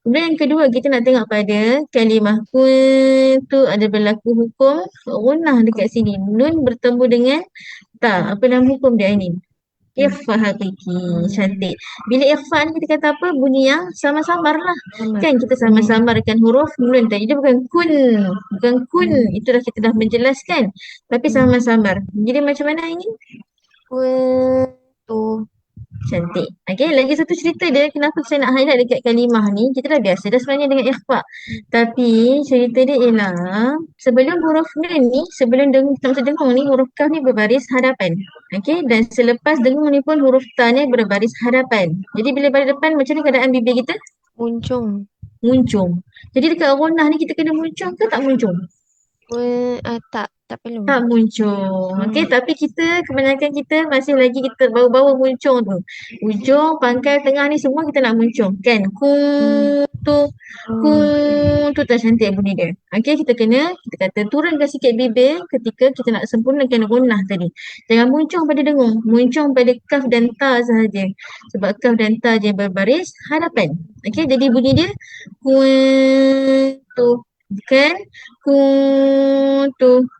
Kemudian yang kedua kita nak tengok pada kalimah kuntu ada berlaku hukum gunnah dekat sini. Nun bertemu dengan ta. Apa nama hukum dia ini? Ikhfa hakiki. Cantik. Bila ikhfa ni kita kata apa? Bunyi yang sama-samar lah. Kan kita sama-samarkan huruf nun tadi. Dia bukan kun. Bukan kun. Itulah kita dah menjelaskan. Tapi sama-samar. Jadi macam mana ini? Kuntu. Cantik. Okay, lagi satu cerita dia kenapa saya nak highlight dekat kalimah ni. Kita dah biasa dah sebenarnya dengan ikhfa. Tapi cerita dia ialah sebelum huruf nun ni, sebelum dengung, kita masa dengung ni, huruf kaf ni berbaris hadapan. Okay, dan selepas dengung ni pun huruf ta ni berbaris hadapan. Jadi bila baris depan macam ni keadaan bibir kita? Muncung. Muncung. Jadi dekat ronah ni kita kena muncung ke tak muncung? Kun, uh, tak. Tak perlu. Tak muncung. Okey, tapi kita kebanyakan kita masih lagi kita baru-baru muncung tu. Ujung, pangkal, tengah ni semua kita nak muncung. Kan? Ku tu ku tu tak cantik bunyi dia. Okey, kita kena kita kata turunkan sikit bibir ketika kita nak sempurnakan gunnah tadi. Jangan muncung pada dengung, muncung pada kaf dan ta sahaja. Sebab kaf dan ta je berbaris hadapan. Okey, jadi bunyi dia ku tu bukan ku tu